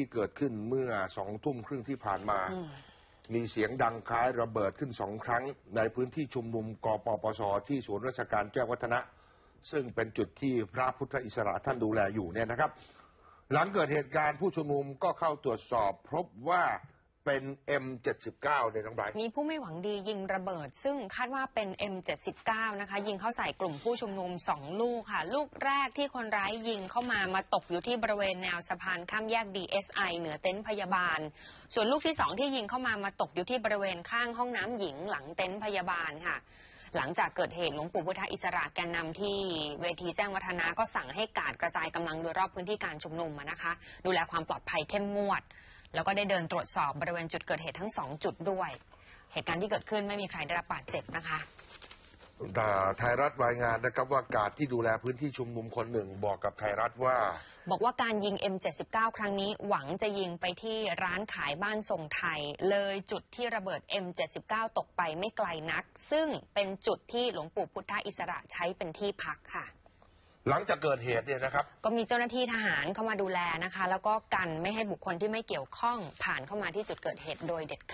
ที่เกิดขึ้นเมื่อสองทุ่มครึ่งที่ผ่านมาอืมมีเสียงดังคล้ายระเบิดขึ้นสองครั้ง ในพื้นที่ชุมนุมกปปสที่ศูนย์ราชการแจ้งวัฒนะ ซึ่งเป็นจุดที่พระพุทธอิสระท่านดูแลอยู่เนี่ยนะครับ หลังเกิดเหตุการณ์ผู้ชุมนุมก็เข้าตรวจสอบพบว่า เป็น M79 เนี่ยน้องไบรท์มีผู้ไม่หวังดียิงระเบิด ซึ่งคาดว่าเป็น M79 นะคะ ยิงเข้าใส่กลุ่มผู้ชุมนุม 2 ลูกค่ะ ลูกแรกที่คนร้ายยิงเข้ามามาตกอยู่ที่บริเวณแนวสะพานข้ามแยก DSI เหนือเต็นท์พยาบาล ส่วนลูกที่ 2 ที่ยิงเข้ามามาตกอยู่ที่บริเวณข้างห้องน้ำหญิงหลังเต็นท์พยาบาลค่ะหลังจากเกิดเหตุหลวงปู่พุทธอิสระแกนนำที่เวทีแจ้งวัฒนะก็สั่งให้กาดกระจายกำลังโดยรอบพื้นที่การชุมนุมนะคะ ดูแลความปลอดภัยเข้มงวด แล้วก็ได้เดินตรวจสอบบริเวณจุดเกิดเหตุทั้งสองจุดด้วย เหตุการณ์ที่เกิดขึ้นไม่มีใครได้รับบาดเจ็บนะคะแต่ไทยรัฐรายงานนะครับว่ากาดที่ดูแลพื้นที่ชุมนุมคนหนึ่งบอกกับไทยรัฐว่า บอกว่าการยิง M79 ครั้งนี้หวังจะยิงไปที่ร้านขายบ้านทรงไทย เลยจุดที่ระเบิด M79 ตกไปไม่ไกลนัก ซึ่งเป็นจุดที่หลวงปู่พุทธอิสระใช้เป็นที่พักค่ะ หลังจากเกิดเหตุเนี่ยนะครับ ก็มีเจ้าหน้าที่ทหารเข้ามาดูแลนะคะ แล้วก็กันไม่ให้บุคคลที่ไม่เกี่ยวข้องผ่านเข้ามาที่จุดเกิดเหตุโดยเด็ดขาด